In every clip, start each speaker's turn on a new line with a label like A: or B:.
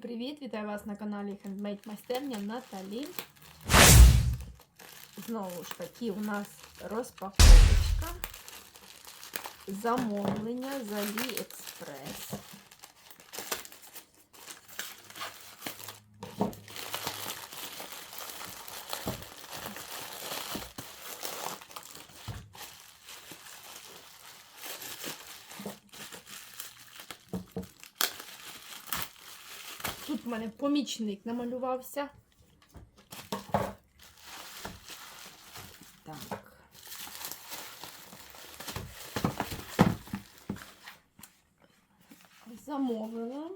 A: привіт! Вітаю вас на каналі Handmade Майстерня Наталі. Знову ж таки, у нас розпаковочка. Замовлення з AliExpress. В мене помічник намалювався. Так. Замовила.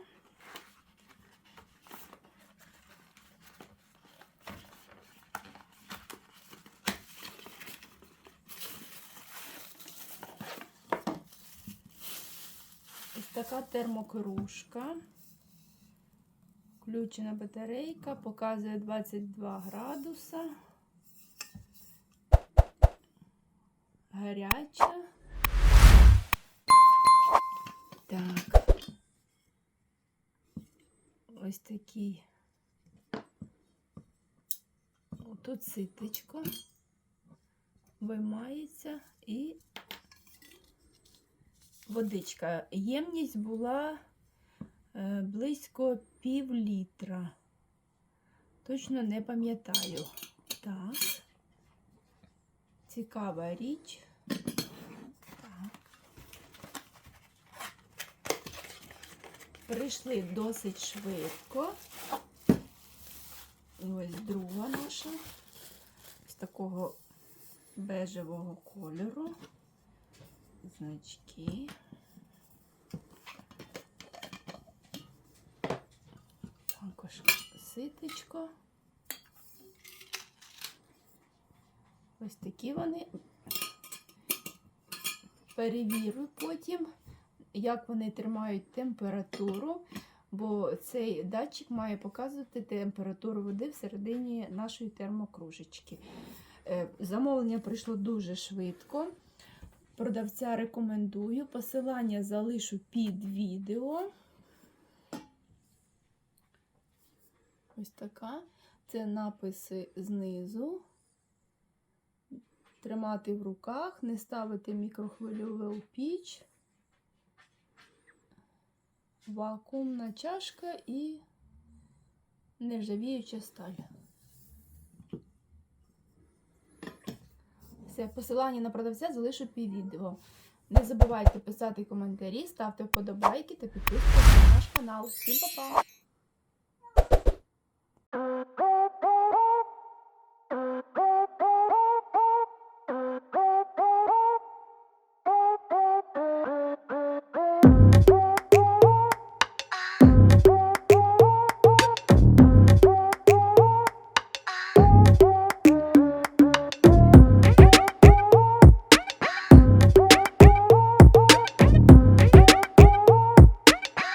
A: Ось така термокружка. Включена батарейка, показує 22 градуса. Гаряча. Так. Ось такий. Тут ситочко виймається і водичка. Ємність була близько пів літра. Точно не пам'ятаю. Так. Цікава річ. Прийшли досить швидко. Ось друга наша з такого бежевого кольору. Значки. Також ситочко. Ось такі вони. Перевірю потім, як вони тримають температуру, бо цей датчик має показувати температуру води всередині нашої термокружечки. Е, Замовлення прийшло дуже швидко. Продавця рекомендую. Посилання залишу під відео. Ось така. Це написи знизу. Тримати в руках, не ставити мікрохвильове у піч, вакуумна чашка і нержавіюча сталь. Все, посилання на продавця залишу під відео. Не забувайте писати коментарі, ставте вподобайки та підписуйтесь на наш канал. Всім па-па!